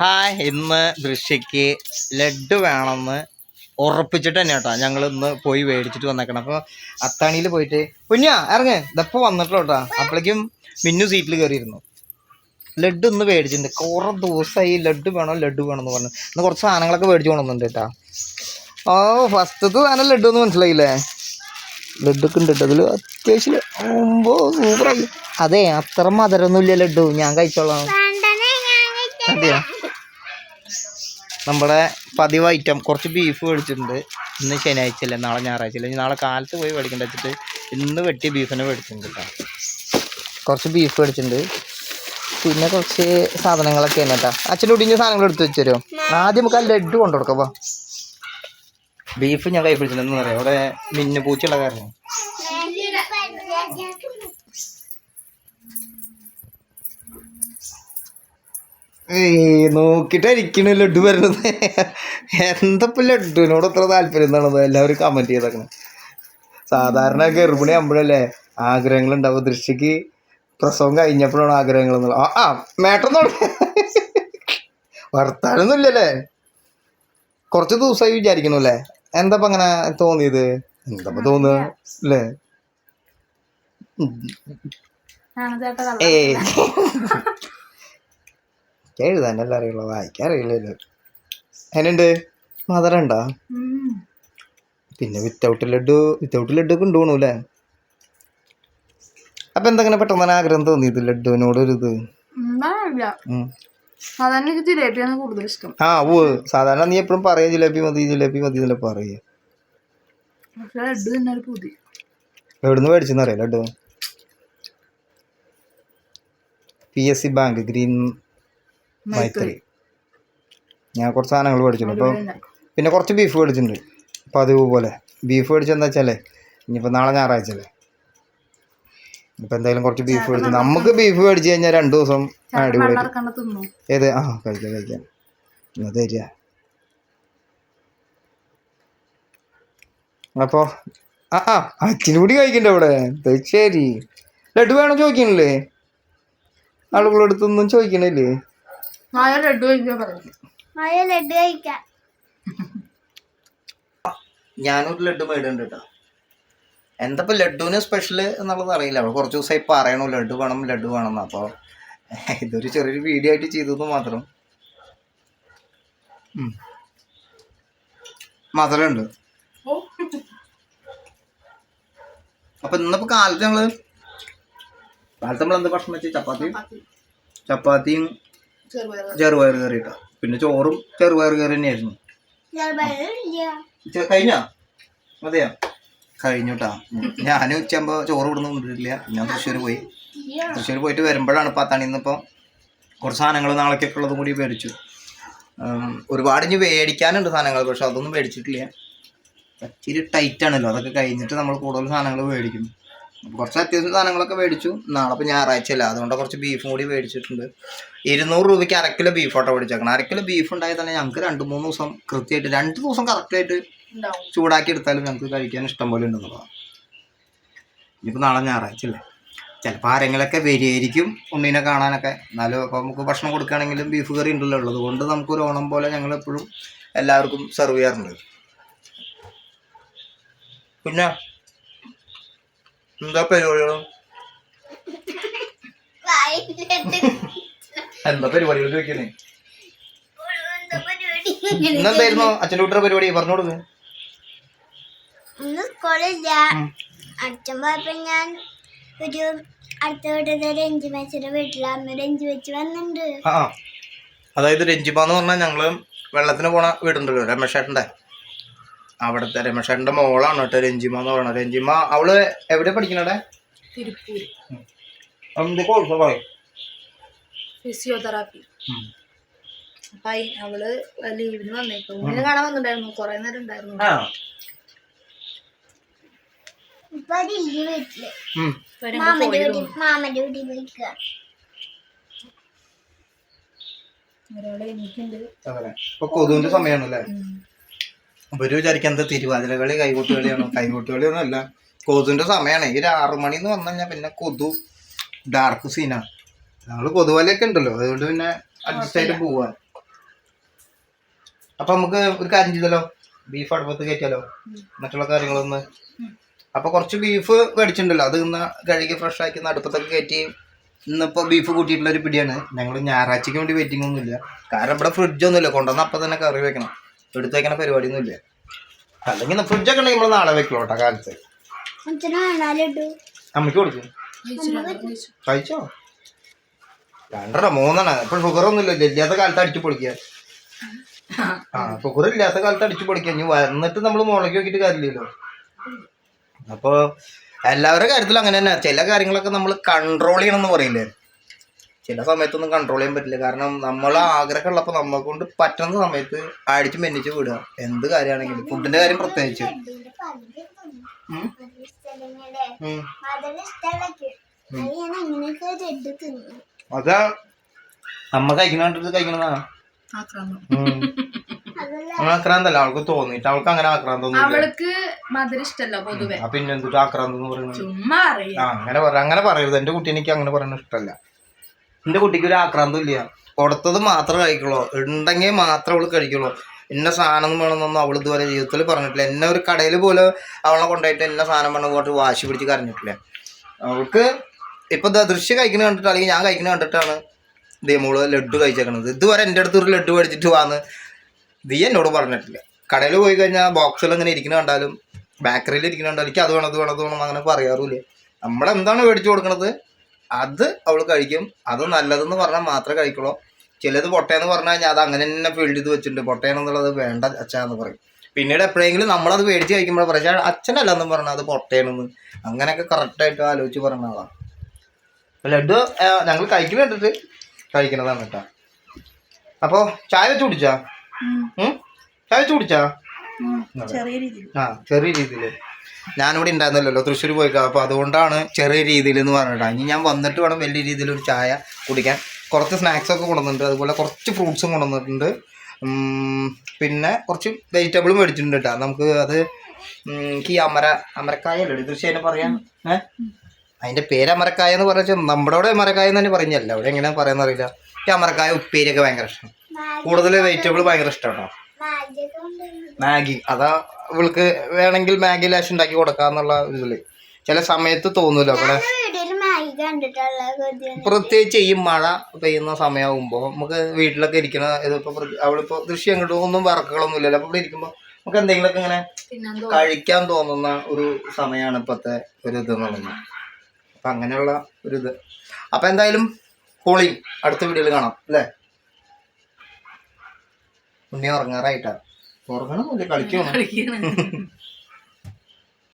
Hi ഇന്ന് ദൃശ്യക്ക് ലഡ്ഡു വേണമെന്ന് ഉറപ്പിച്ചിട്ട് തന്നെ കേട്ടോ. ഞങ്ങൾ ഇന്ന് പോയി മേടിച്ചിട്ട് വന്നേക്കണം. അപ്പോൾ അത്താണിയിൽ പോയിട്ട് കുഞ്ഞാ ഇറങ്ങ്. ഇതപ്പോൾ വന്നിട്ടുള്ളൂ കേട്ടോ അപ്പോഴേക്കും മിന്നു സീറ്റിൽ കയറിയിരുന്നു ലഡ്ഡു ഇന്ന് മേടിച്ചിട്ടുണ്ട്. കുറേ ദിവസമായി ലഡ്ഡു വേണോ ലഡ്ഡു വേണമെന്ന് എന്ന് പറഞ്ഞു. ഇന്ന് കുറച്ച് സാധനങ്ങളൊക്കെ മേടിച്ചു കൊണ്ടുവന്നുണ്ട് കേട്ടോ ഓ ഫസ്റ്റത്തെ സാധനം ലഡ്ഡു എന്ന് മനസ്സിലായില്ലേ? ലഡ്ഡൊക്കെ ഉണ്ട് കേട്ടോ അതിൽ അത്യാവശ്യം ഓമ്പോ സൂപ്പറായി. അതെ അത്ര മധുരമൊന്നുമില്ല ലഡ്ഡു. ഞാൻ കഴിച്ചോളാം. അതെയോ നമ്മുടെ പതിവ് ഐറ്റം കുറച്ച് ബീഫ് മേടിച്ചിട്ടുണ്ട്. ഇന്ന് ശനിയാഴ്ച അല്ലേ നാളെ ഞായറാഴ്ച അല്ലേ നാളെ കാലത്ത് പോയി മേടിക്കേണ്ട വെച്ചിട്ട് ഇന്ന് വെട്ടി ബീഫിനെ മേടിച്ചിട്ടുണ്ട് കേട്ടോ കുറച്ച് ബീഫ് മേടിച്ചിട്ടുണ്ട്. പിന്നെ കുറച്ച് സാധനങ്ങളൊക്കെ ആണ് കേട്ടോ അച്ഛന്റെ ഒടിഞ്ഞ സാധനങ്ങൾ എടുത്ത് വെച്ച് തരുമോ? ആദ്യം നമുക്ക് ആ ലഡ്ഡു കൊണ്ടു കൊടുക്കാം ബീഫ് ഞാൻ കൈ പിടിച്ചിട്ടുണ്ടെന്ന് പറയാം. അവിടെ മിന്നു പൂച്ചയുള്ള കാരണം ഏയ് നോക്കിട്ടായിരിക്കണ ലഡു വരണത് എന്തപ്പോ ലഡുവിനോട് അത്ര താല്പര്യം എന്താണത് എല്ലാവരും കമന്റ് ചെയ്തേക്കണം. സാധാരണ ഗർഭിണി ആകുമ്പോഴല്ലേ ആഗ്രഹങ്ങൾ ഉണ്ടാവും ദൃഷ്ടിക്ക് പ്രസവം കഴിഞ്ഞപ്പോഴാണ് ആഗ്രഹങ്ങൾ എന്നുള്ളത് ആ ആ മേട്ടം തുടങ്ങി. വർത്താനൊന്നും ഇല്ലല്ലേ കുറച്ച് ദിവസമായി വിചാരിക്കണു അല്ലേ എന്താപ്പ അങ്ങനെ തോന്നിയത്? എന്താപ്പ തോന്നുക? അല്ലേ? ഉം. ഏയ് എഴുതാനല്ല അറിയുള്ളൂ വായിക്കാൻ അറിയില്ലല്ലോ അതിനുണ്ട് മധുരം ഉണ്ടോ പിന്നെ വിത്തൗട്ട് ലഡു വിത്തൗട്ട് ലഡു ഒക്കെ ഉണ്ടോണു അല്ലേ? അപ്പൊ എന്തെങ്ങനെ പെട്ടെന്ന് തന്നെ ആഗ്രഹം തോന്നിയത് ലഡുവിനോട് ഒരു ഇത്. സാധാരണ എനിക്ക് ജിലേബിയാണ് കൂടുതൽ ഇഷ്ടം. ആ ഓ സാധാരണ നീ എപ്പോഴും പറയാ ജിലേബി മതി ജിലേബി മതി എന്നല്ലേ പറയുക ലഡു തന്നെ ഒരു പുതി. എവിടുന്ന് മേടിച്ചെന്നറിയാം laddu? P S C bank green Maithri. ഞാൻ കുറച്ച് സാധനങ്ങൾ മേടിച്ചിട്ടുണ്ട്. അപ്പോൾ പിന്നെ കുറച്ച് ബീഫ് മേടിച്ചിട്ടുണ്ട്. അപ്പോൾ അതുപോലെ ബീഫ് മേടിച്ചെന്താ വെച്ചാലേ ഇനിയിപ്പോൾ നാളെ ഞായറാഴ്ച അല്ലേ? ഇപ്പം എന്തായാലും കുറച്ച് ബീഫ് മേടിച്ചു നമുക്ക് ബീഫ് മേടിച്ച് കഴിഞ്ഞാൽ രണ്ട് ദിവസം അടിപൊളി. ഏത്? ആ കഴിക്കാം കഴിക്കാം. എന്നാ തരിക അപ്പോൾ ആ ആ അച്ഛനും കൂടി കഴിക്കണ്ട ഇവിടെ? ശരി. ലഡു വേണം ചോദിക്കണില്ലേ? ആളുകളടുത്തൊന്നും ചോദിക്കണില്ലേ? നായ ലഡു കഴിക്കാൻ പറയും. ലഡു കഴിക്കാം. ഞാനൊരു ലഡു മേടുണ്ട് കേട്ടോ എന്താ ഇപ്പൊ ലഡുവിന് സ്പെഷ്യൽ എന്നുള്ളത് അറിയില്ല. അവൾ കുറച്ച് ദിവസമായി പറയണു ലഡു വേണം ലഡു വേണം എന്ന് അപ്പോൾ ഇതൊരു ചെറിയൊരു വീഡിയോ ആയിട്ട് ചെയ്തതെന്ന് മാത്രം. മധുരമുണ്ട് അപ്പൊ ഇന്നിപ്പോ കാലത്ത് ഞങ്ങൾ കാലത്ത് നമ്മൾ എന്താ ഭക്ഷണം വെച്ചാൽ ചപ്പാത്തി. ചപ്പാത്തിയും ചെറുപയർ കറി. കേട്ടോ പിന്നെ ചോറും ചെറുപയർ കറി തന്നെയായിരുന്നു. കഴിഞ്ഞ? അതെയാ കഴിഞ്ഞുട്ടാ ഞാനും ഉച്ചയാകുമ്പോ ഞാൻ ഉച്ചയാകുമ്പോൾ ചോറ് ഇവിടുന്ന് കൊണ്ടിട്ടില്ല ഞാൻ തൃശ്ശൂർ പോയി. തൃശ്ശൂർ പോയിട്ട് വരുമ്പോഴാണ് പത്താണി ഇന്നിപ്പോ കുറച്ച് സാധനങ്ങൾ നാളേക്കൊക്കെ ഉള്ളതും കൂടി മേടിച്ചു. ഒരുപാട് ഇനി മേടിക്കാനുണ്ട് സാധനങ്ങൾ പക്ഷെ അതൊന്നും മേടിച്ചിട്ടില്ല. ഇച്ചിരി ടൈറ്റ് ആണല്ലോ അതൊക്കെ കഴിഞ്ഞിട്ട് നമ്മൾ കൂടുതൽ സാധനങ്ങൾ മേടിക്കും. അപ്പോൾ കുറച്ച് അത്യാവശ്യം സാധനങ്ങളൊക്കെ മേടിച്ചു. നാളെ ഇപ്പോൾ ഞായറാഴ്ച അല്ല അതുകൊണ്ട് കുറച്ച് ബീഫും കൂടി മേടിച്ചിട്ടുണ്ട്. ഇരുന്നൂറ് രൂപയ്ക്ക് അരക്കിലോ കിലോ ബീഫ് ഓട്ടോ മേടിച്ചേക്കണം. അരക്കിലോ കിലോ ബീഫ് ഉണ്ടായി തന്നെ ഞങ്ങൾക്ക് രണ്ട് മൂന്ന് ദിവസം കൃത്യമായിട്ട് രണ്ട് ദിവസം കറക്റ്റായിട്ട് ചൂടാക്കി എടുത്താലും ഞങ്ങൾക്ക് കഴിക്കാൻ ഇഷ്ടം പോലെ ഉണ്ടെന്നുള്ളതാണ്. ഇനിയിപ്പോൾ നാളെ ഞായറാഴ്ച അല്ലേ ചിലപ്പോൾ ആരെങ്കിലൊക്കെ വരികയായിരിക്കും ഉണ്ണീനെ കാണാനൊക്കെ. എന്നാലും അപ്പോൾ നമുക്ക് ഭക്ഷണം കൊടുക്കുകയാണെങ്കിലും ബീഫ് കറി ഉണ്ടല്ലോ ഉള്ളത് കൊണ്ട് നമുക്ക് ഒരു ഓണം പോലെ ഞങ്ങൾ എപ്പോഴും എല്ലാവർക്കും സെർവ് ചെയ്യാറുണ്ട്. പിന്നെ എന്താ പരിപാടികൾ എന്താ പരിപാടികൾ ചോദിക്കുന്നേ? ഇന്നെന്തായിരുന്നു അച്ഛന്റെ വീട്ടിലെ പരിപാടി? പറഞ്ഞു കൊടുക്കുക ഇന്ന് സ്കൂളില്ല. അച്ഛൻ പോയപ്പോ ഞാൻ ഒരു അടുത്ത വീട്ടിലെ രഞ്ജി മേച്ചിയുടെ വീട്ടിലാണ് രഞ്ജി വെച്ച് വന്നിട്ടുണ്ട്. ആ ആ. അതായത് രഞ്ജിമ എന്ന് പറഞ്ഞാൽ ഞങ്ങൾ വെള്ളത്തിന് പോണ വീടുണ്ടല്ലോ രമേശേട്ടന്റെ അവിടുത്തെ രമേശേട്ടന്റെ മോളാണ് കേട്ടോ രഞ്ജിമ എന്ന് പറയുന്നത്. രഞ്ജിമ അവൾ എവിടെ പഠിക്കണടെ തിരുപ്പൂര്. എന്ത് കോഴ്സ് പറയും ഫിസിയോതെറാപ്പി അപ്പൊ അവൾ ലീവിന് വന്നേക്കും ഇങ്ങനെ കാണാൻ വന്നിട്ടുണ്ടായിരുന്നു. കൊറേ നേരം ഉണ്ടായിരുന്നു. മാമന്റെ വീട്ടിൽ പോയിക്കുക ഒരാളെ എനിക്കുണ്ട് കൊതുവിന്റെ സമയമാണല്ലേ? അപ്പൊ ഒരു വിചാരിക്കാൻ എന്താ തിരുവാതിര കളി കൈകൊട്ട് കളിയാണോ കൈകൊട്ട് കളിയൊന്നും അല്ല. കൊതുവിന്റെ സമയമാണ് ഈ ഒരു ആറു മണി എന്ന് വന്നു കഴിഞ്ഞാൽ പിന്നെ കൊതു ഡാർക്ക് സീനാണ് ഞങ്ങൾ കൊതുവലയൊക്കെ ഉണ്ടല്ലോ. അതുകൊണ്ട് പിന്നെ അഡ്ജസ്റ്റ് ആയിട്ട് പോവാ. അപ്പൊ നമുക്ക് ഒരു കാര്യം ചെയ്തല്ലോ. ബീഫ് അടുപ്പത്ത് കയറ്റിയാലോ? മറ്റുള്ള കാര്യങ്ങളൊന്ന്. അപ്പൊ കുറച്ച് ബീഫ് മേടിച്ചിട്ടുണ്ടല്ലോ. അത് ഇന്ന് കഴുകി ഫ്രഷ് ആക്കി അടുപ്പത്തൊക്കെ കയറ്റി ഇന്നിപ്പോ ബീഫ് കൂട്ടിയിട്ടുള്ള ഒരു പിടിയാണ്. ഞങ്ങൾ ഞായറാഴ്ചക്ക് വേണ്ടി വെയിറ്റിംഗ് ഒന്നുമില്ല. കാരണം ഇവിടെ ഫ്രിഡ്ജ് ഒന്നുമില്ല. കൊണ്ടുവന്ന അപ്പൊ തന്നെ കറി വെക്കണം. എടുത്ത് വെക്കണ പരിപാടിയൊന്നും ഇല്ല അല്ലെങ്കിൽ ഫ്രിഡ്ജൊക്കെ ഉണ്ടെങ്കിൽ നമ്മൾ നാളെ വെക്കുള്ളൂ കേട്ടോ കാലത്ത്. അമ്മയ്ക്ക് അമ്മയ്ക്ക് കൊടുക്കും. കഴിച്ചോ. രണ്ടര മൂന്നെണ്ണ. ഇപ്പൊ ഷുഗർ ഒന്നുമില്ല ഇല്ലാത്ത കാലത്ത് അടിച്ചു പൊളിക്കുക. ആ ഷുഗർ ഇല്ലാത്ത കാലത്ത് അടിച്ചു പൊളിക്കുക. ഇനി വന്നിട്ട് നമ്മൾ മുളകി നോക്കിയിട്ട് കാര്യമില്ലല്ലോ. അപ്പൊ എല്ലാവരുടെ കാര്യത്തിലും അങ്ങനെ തന്നെ. ചില കാര്യങ്ങളൊക്കെ നമ്മൾ കൺട്രോൾ ചെയ്യണം എന്ന് പറയില്ലേ? ചില സമയത്തൊന്നും കൺട്രോൾ ചെയ്യാൻ പറ്റില്ല. കാരണം നമ്മൾ ആഗ്രഹം ഉള്ളപ്പോൾ നമ്മളെ കൊണ്ട് പറ്റുന്ന സമയത്ത് അടിച്ച് മെന്നിച്ച് വിടുക. എന്ത് കാര്യമാണെങ്കിലും. ഫുഡിന്റെ കാര്യം പ്രത്യേകിച്ച്. അത് നമ്മ കഴിക്കണ കണ്ടിട്ട് കഴിക്കണതാ. ആക്രാന്തം. ആക്രാന്തല്ല. അവൾക്ക് തോന്നിട്ട് അവൾക്ക് അങ്ങനെ ആക്രാന്തം അവൾക്ക് മധുരം ഇഷ്ടല്ല പൊതുവെ. പിന്നെ എന്തിട്ട് ആക്രാന്തം എന്ന് പറയുന്നത്? അങ്ങനെ പറ അങ്ങനെ പറയരുത്. എന്റെ കുട്ടി എനിക്ക് അങ്ങനെ പറയുന്നത് ഇഷ്ടമല്ല എന്റെ കുട്ടിക്ക് ഒരു ആക്രാന്തം ഇല്ല. കൊടുത്തത് മാത്രം കഴിക്കുള്ളൂ. ഉണ്ടെങ്കിൽ മാത്രം അവൾ കഴിക്കുള്ളൂ. ഇന്ന സാധനം വേണമെന്നൊന്നും അവൾ ഇതുവരെ ജീവിതത്തിൽ പറഞ്ഞിട്ടില്ല. എന്നെ ഒരു കടയിൽ പോലും അവളെ കൊണ്ടുപോയിട്ട് എന്നെ സാധനം വേണം പോയിട്ട് വാശി പിടിച്ച് കരഞ്ഞിട്ടില്ല. അവൾക്ക് ഇപ്പൊ ദൃശ്യം കഴിക്കുന്ന കണ്ടിട്ട് അല്ലെങ്കിൽ ഞാൻ കഴിക്കുന്ന കണ്ടിട്ടാണ് ദേ മോൾ ലഡു കഴിച്ചേക്കണത്. ഇതുവരെ എന്റെ അടുത്ത് ഒരു ലഡു മേടിച്ചിട്ട് വാന്ന് നീ എന്നോട് പറഞ്ഞിട്ടില്ല. കടയിൽ പോയി കഴിഞ്ഞാൽ ബോക്സിൽ ഇങ്ങനെ ഇരിക്കുന്ന കണ്ടാലും ബേക്കറിയിൽ ഇരിക്കുന്ന കണ്ടാലും എനിക്ക് അത് വേണം അത് വേണം അത് വേണം അങ്ങനെ പറയാറില്ല നമ്മളെന്താണ് മേടിച്ചു കൊടുക്കണത്? അത് അവൾ കഴിക്കും. അത് നല്ലതെന്ന് പറഞ്ഞാൽ മാത്രമേ കഴിക്കുള്ളൂ. ചിലത് പൊട്ടയെന്ന് പറഞ്ഞു കഴിഞ്ഞാൽ അത് അങ്ങനെ തന്നെ ഫീൽഡ് ചെയ്ത് വെച്ചിട്ടുണ്ട്. പൊട്ടയാണെന്നുള്ളത് വേണ്ട അച്ഛാന്ന് പറയും. പിന്നീട് എപ്പോഴെങ്കിലും നമ്മളത് മേടിച്ച് കഴിക്കുമ്പോൾ പക്ഷേ അച്ഛനല്ലെന്നും പറഞ്ഞാൽ അത് പൊട്ടയാണെന്ന് അങ്ങനെയൊക്കെ കറക്റ്റായിട്ട് ആലോചിച്ച് പറഞ്ഞ ആളാണ് ലഡു ഞങ്ങൾ കഴിക്കുന്ന കണ്ടിട്ട് കഴിക്കണതാണ് കേട്ടോ. അപ്പോൾ ചായ വെച്ച് കുടിച്ചാ? ചായ വെച്ച് കുടിച്ചാ? ആ ചെറിയ രീതിയിൽ ഞാനിവിടെ ഉണ്ടായിരുന്നല്ലോ തൃശ്ശൂർ പോയി അപ്പോൾ അതുകൊണ്ടാണ് ചെറിയ രീതിയിൽ എന്ന് പറഞ്ഞിട്ട്. ഇനി ഞാൻ വന്നിട്ട് വേണം വലിയ രീതിയിൽ ഒരു ചായ കുടിക്കാൻ. കുറച്ച് സ്നാക്സൊക്കെ കൊണ്ടുവന്നിട്ടുണ്ട്. അതുപോലെ കുറച്ച് ഫ്രൂട്ട്സും കൊണ്ടുവന്നിട്ടുണ്ട്. പിന്നെ കുറച്ച് വെജിറ്റബിളും മേടിച്ചിട്ടുണ്ട് കേട്ടോ. നമുക്ക് അത് ഈ അമര അമരക്കായ അല്ലേ തൃശ്ശൂർ പറയാം ഏഹ് അതിന്റെ പേര് അമരക്കായ എന്ന് പറഞ്ഞാൽ നമ്മുടെ അവിടെ അമരക്കായ എന്ന് തന്നെ പറഞ്ഞല്ല? അവിടെ എങ്ങനെയാണ് പറയാന്ന് അറിയില്ല. ഈ അമരക്കായ ഉപ്പേരിയൊക്കെ ഭയങ്കര ഇഷ്ടം. കൂടുതൽ വെജിറ്റബിൾ ഭയങ്കര ഇഷ്ടം കേട്ടോ മാജിക് കൊണ്ടുവന്നു മാഗി. അതാ ഇവൾക്ക് വേണമെങ്കിൽ മാഗി ലാഷ് ഉണ്ടാക്കി കൊടുക്കാന്നുള്ള ഇതിൽ. ചില സമയത്ത് തോന്നൂല അവിടെ വീട്ടിൽ മാഗി കണ്ടിട്ടുള്ള പ്രത്യേകിച്ച് ഈ മഴ പെയ്യുന്ന സമയമാകുമ്പോൾ നമുക്ക് വീട്ടിലൊക്കെ ഇരിക്കണ ഇതിപ്പോ അവളിപ്പോ ദൃശ്യം അങ്ങോട്ട് ഒന്നും വർക്കുകളൊന്നും ഇല്ലല്ലോ അപ്പൊ ഇവിടെ ഇരിക്കുമ്പോ നമുക്ക് എന്തെങ്കിലുമൊക്കെ ഇങ്ങനെ കഴിക്കാൻ തോന്നുന്ന ഒരു സമയമാണ് ഇപ്പോഴത്തെ ഒരു ഇത് എന്നുള്ളത് അപ്പൊ അങ്ങനെയുള്ള ഒരു ഇത്. അപ്പൊ എന്തായാലും പോളിയും അടുത്ത വീഡിയോയിൽ കാണാം അല്ലേ? ഉണ്ണി ഉറങ്ങാറായിട്ടാ. ഉറങ്ങണം കളിക്കണം.